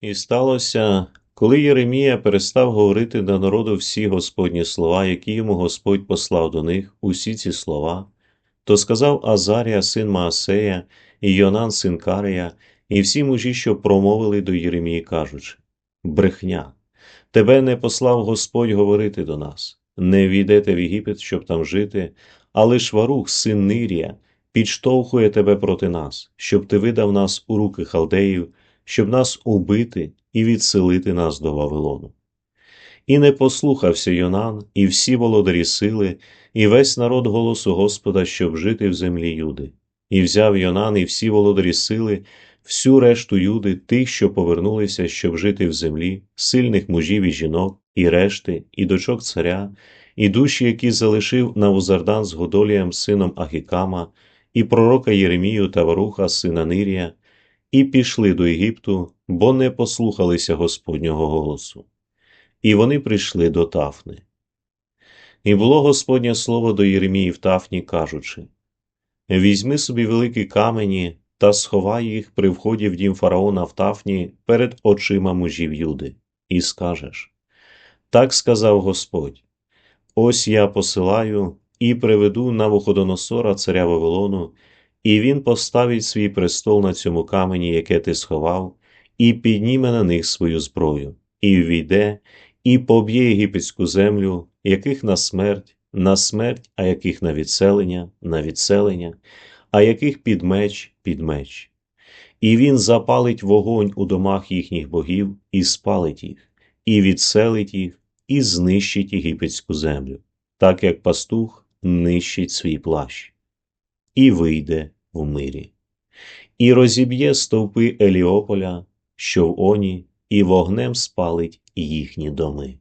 І сталося, коли Єремія перестав говорити до народу всі Господні слова, які йому Господь послав до них, усі ці слова, то сказав Азарія, син Маасея, і Йонан, син Карія, і всі мужі, що промовили до Єремії, кажучи: Брехня, тебе не послав Господь говорити до нас, не війдете в Єгипет, щоб там жити, але Шварух, син Нирія, підштовхує тебе проти нас, щоб ти видав нас у руки халдеїв, щоб нас убити і відселити нас до Вавилону. І не послухався Йонан, і всі володарі сили, і весь народ голосу Господа, щоб жити в землі Юди. І взяв Йонан і всі володарі сили, всю решту Юди, тих, що повернулися, щоб жити в землі, сильних мужів і жінок, і решти, і дочок царя, і душі, які залишив Навузардан з Годолієм, сином Ахікама, і пророка Єремію та Варуха, сина Нирія, і пішли до Єгипту, бо не послухалися Господнього голосу. І вони прийшли до Тафни. І було Господнє слово до Єремії в Тафні, кажучи: Візьми собі великі камені та сховай їх при вході в дім фараона в Тафні перед очима мужів Юди, і скажеш: Так сказав Господь: Ось я посилаю і приведу Навуходоносора, царя Вавилону, і він поставить свій престол на цьому камені, яке ти сховав, і підніме на них свою зброю, і ввійде, і поб'є єгипетську землю, яких на смерть, на смерть, а яких на відселення, на відселення, а яких під меч, під меч. І він запалить вогонь у домах їхніх богів, і спалить їх, і відселить їх, і знищить єгипетську землю, так як пастух нищить свій плащ, і вийде в мирі, і розіб'є стовпи Еліополя, що в оні, і вогнем спалить їхні доми.